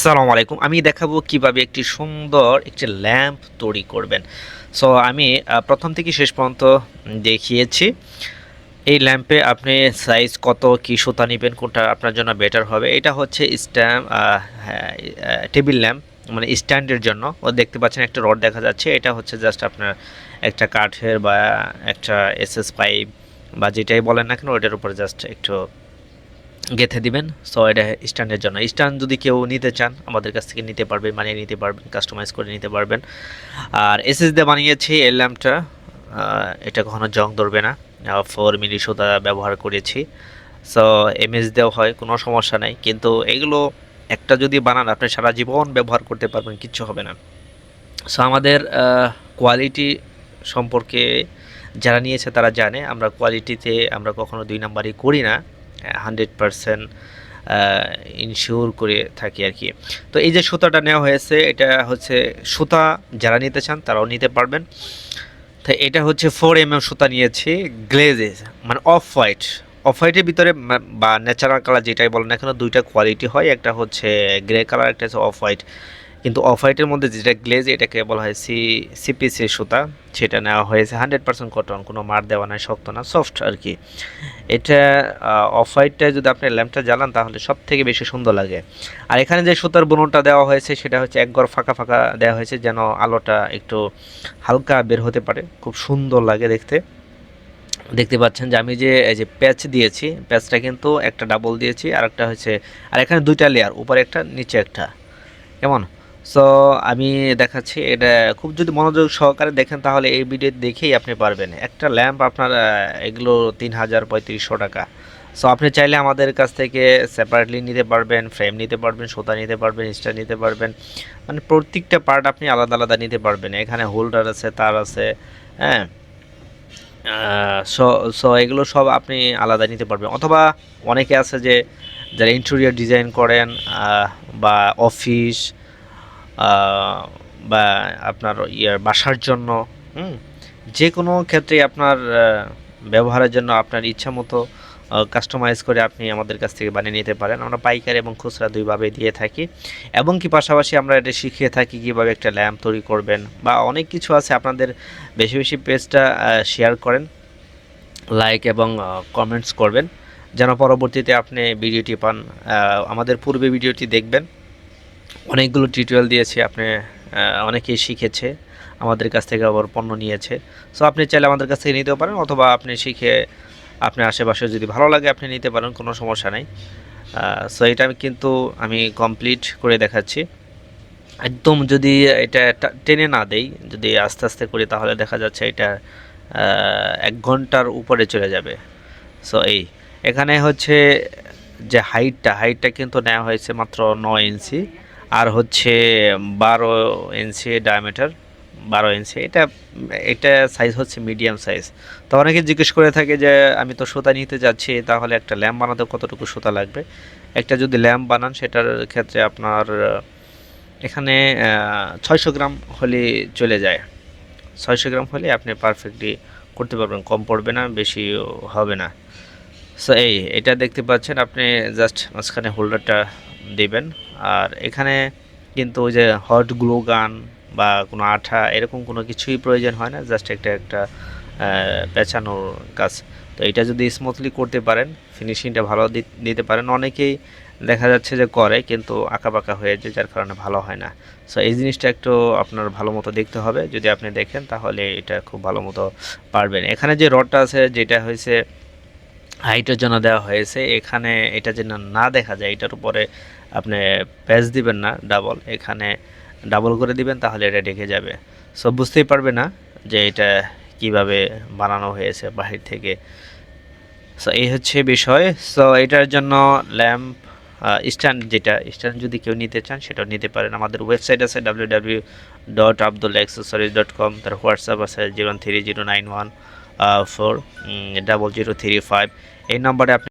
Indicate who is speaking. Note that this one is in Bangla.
Speaker 1: আসসালামু আলাইকুম। আমি দেখাবো কীভাবে একটি সুন্দর একটি ল্যাম্প তৈরি করবেন। সো আমি প্রথম থেকে শেষ পর্যন্ত দেখিয়েছি। এই ল্যাম্পে আপনি সাইজ কত, কি সুতা নেবেন, কোনটা আপনার জন্য বেটার হবে। এটা হচ্ছে স্ট্যাম্প টেবিল ল্যাম্প মানে স্ট্যান্ডের জন্য। ও দেখতে পাচ্ছেন একটা রড দেখা যাচ্ছে। এটা হচ্ছে জাস্ট আপনার একটা কাঠের বা একটা এসএস পাইপ বা যেটাই বলেন না কেন ওইটার উপর জাস্ট একটু গেঁথে দিবেন। সো এটা স্ট্যান্ডের জন্য। স্ট্যান্ড যদি কেউ নিতে চান, আমাদের কাছ থেকে নিতে পারবেন, বানিয়ে নিতে পারবেন কাস্টমাইজ করে নিতে পারবেন। আর এসএস দিয়ে বানিয়েছি এই ল্যাম্পটা এটা কখনো জং ধরবে না। ফোর মিলি সুতা ব্যবহার করেছি। সো এমএস দেওয়া হয়, কোনো সমস্যা নাই। কিন্তু এগুলো একটা যদি বানান, আপনি সারা জীবন ব্যবহার করতে পারবেন, কিচ্ছু হবে না। সো আমাদের কোয়ালিটি সম্পর্কে যারা নিয়েছে তারা জানে। আমরা কোয়ালিটিতে আমরা কখনো দুই নাম্বারই করি না। হান্ড্রেড পারসেন্ট ইনশিওর করে থাকি আর কি। তো এই যে সুতাটা নেওয়া হয়েছে, এটা হচ্ছে সুতা যারা নিতে চান তারাও নিতে পারবেন। তো এটা হচ্ছে ফোর এম এম সুতা নিয়েছি গ্লেজে মানে অফ হোয়াইট অফ হোয়াইটের ভিতরে বা ন্যাচারাল কালার যেটাই বলেন এখানে দুইটা কোয়ালিটি হয়। একটা হচ্ছে গ্রে কালার একটা হচ্ছে অফ হোয়াইট কিন্তু অফ হোয়াইটের মধ্যে যেটা গ্লেজ এটাকে বলা হয় সি সিপিসি সুতা, সেটা নেওয়া হয়েছে হান্ড্রেড পার্সেন্ট কটন কোনো মার দেওয়া নাই, শক্ত না সফট আর কি। এটা অফ হোয়াইটটা যদি আপনি ল্যাম্পটা জ্বালান, তাহলে সব থেকে বেশি সুন্দর লাগে। আর এখানে যে সুতার বুননটা দেওয়া হয়েছে, সেটা হচ্ছে এক ফাঁকা ফাঁকা দেওয়া হয়েছে, যেন আলোটা একটু হালকা বের হতে পারে। খুব সুন্দর লাগে দেখতে। দেখতে পাচ্ছেন যে আমি যে, এই যে প্যাচ দিয়েছি প্যাচটা কিন্তু একটা ডাবল দিয়েছি আর একটা হচ্ছে, আর এখানে দুইটা লেয়ার উপরে একটা, নিচে একটা। কেমন? সো আমি দেখাচ্ছি, এটা খুব যদি মনোযোগ সহকারে দেখেন, তাহলে এই ভিডিও দেখেই আপনি পারবেন। একটা ল্যাম্প আপনার এগুলো তিন হাজার পঁয়ত্রিশশো টাকা। সো আপনি চাইলে আমাদের কাছ থেকে সেপারেটলি নিতে পারবেন ফ্রেম নিতে পারবেন, সোতা নিতে পারবেন স্টার নিতে পারবেন। মানে প্রত্যেকটা পার্ট আপনি আলাদা আলাদা নিতে পারবেন। এখানে হোল্ডার আছে, তার আছে হ্যাঁ? সো সো এগুলো সব আপনি আলাদা নিতে পারবেন। অথবা অনেকে আছে যে, যারা ইন্টেরিয়র ডিজাইন করেন বা অফিস বা আপনার ইয়ার বাসার জন্য, হুম যে কোনো ক্ষেত্রে আপনার ব্যবহারের জন্য আপনার ইচ্ছা মতো কাস্টমাইজ করে আপনি আমাদের কাছ থেকে বানিয়ে নিতে পারেন। আমরা পাইকারি এবং খুচরা দুইভাবে দিয়ে থাকি। এবং কি পাশাপাশি আমরা এটা শিখিয়ে থাকি কীভাবে একটা ল্যাম্প তৈরি করবেন বা অনেক কিছু আছে আপনাদের বেশি বেশি পেজটা শেয়ার করেন লাইক এবং কমেন্টস করবেন। যেন পরবর্তীতে আপনি ভিডিওটি পান আমাদের পূর্বে ভিডিওটি দেখবেন। অনেকগুলো টিউটোরিয়াল দিয়েছি, আপনি অনেকেই শিখেছে, আমাদের কাছ থেকে আবার পণ্য নিয়েছে। সো আপনি চাইলে আমাদের কাছ থেকে নিতেও পারেন, অথবা আপনি শিখে আপনার আশেপাশে যদি ভালো লাগে, আপনি নিতে পারেন, কোনো সমস্যা নেই। সো এটা আমি কিন্তু আমি কমপ্লিট করে দেখাচ্ছি। একদম যদি এটা টেনে না দেই, যদি আস্তে আস্তে করি, তাহলে দেখা যাচ্ছে এটা এক ঘণ্টার উপরে চলে যাবে। সো এই, এখানে হচ্ছে যে হাইটটা হাইটটা কিন্তু নেওয়া হয়েছে মাত্র নয় ইঞ্চি। আর হচ্ছে বারো ইঞ্চি ডায়ামিটার বারো ইঞ্চি এটা এটা সাইজ হচ্ছে মিডিয়াম সাইজ তো অনেকে জিজ্ঞেস করে থাকে যে, আমি তো সুতা নিতে যাচ্ছি, তাহলে একটা ল্যাম্প বানাতে কতটুকু সুতা লাগবে? একটা যদি ল্যাম্প বানান, সেটার ক্ষেত্রে আপনার এখানে ছয়শো গ্রাম হলে চলে যায়। ছয়শো গ্রাম হলে আপনি পারফেক্টলি করতে পারবেন, কম পড়বে না, বেশি হবে না। সো এই, এটা দেখতে পাচ্ছেন, আপনি জাস্ট মাঝখানে হোল্ডারটা দিবেন। আর এখানে কিন্তু ওই যে হট গ্লো গান বা কোনো আঠা এরকম কোনো কিছুই প্রয়োজন হয় না জাস্ট একটা একটা পেঁচানোর কাজ। তো এটা যদি স্মুথলি করতে পারেন ফিনিশিংটা ভালো দিতে পারেন। অনেকেই দেখা যাচ্ছে যে করে, কিন্তু আঁকাবাঁকা হয়ে যায়, যার কারণে ভালো হয় না। সো এই জিনিসটা একটু আপনার ভালো মতো দেখতে হবে। যদি আপনি দেখেন, তাহলে এটা খুব ভালো মতো পারবেন। এখানে যে রডটা আছে, যেটা হয়েছে হাইটের জন্য দেওয়া হয়েছে। এখানে এটা যেন না দেখা যায়, এটার উপরে আপনি প্যাচ দিবেন না, ডাবল। এখানে ডাবল করে দিবেন, তাহলে এটা ঢেকে যাবে। সো বুঝতেই পারবে না যে এটা কীভাবে বানানো হয়েছে বাহির থেকে। সো এই হচ্ছে বিষয়। সো এটার জন্য ল্যাম্প স্ট্যান্ড যেটা, স্ট্যান্ড যদি কেউ নিতে চান, সেটাও নিতে পারেন। আমাদের ওয়েবসাইট আছে W W dot Abdul accessories dot com তার হোয়াটসঅ্যাপ আছে zero three zero nine one four double zero three five এই নম্বরে আপনি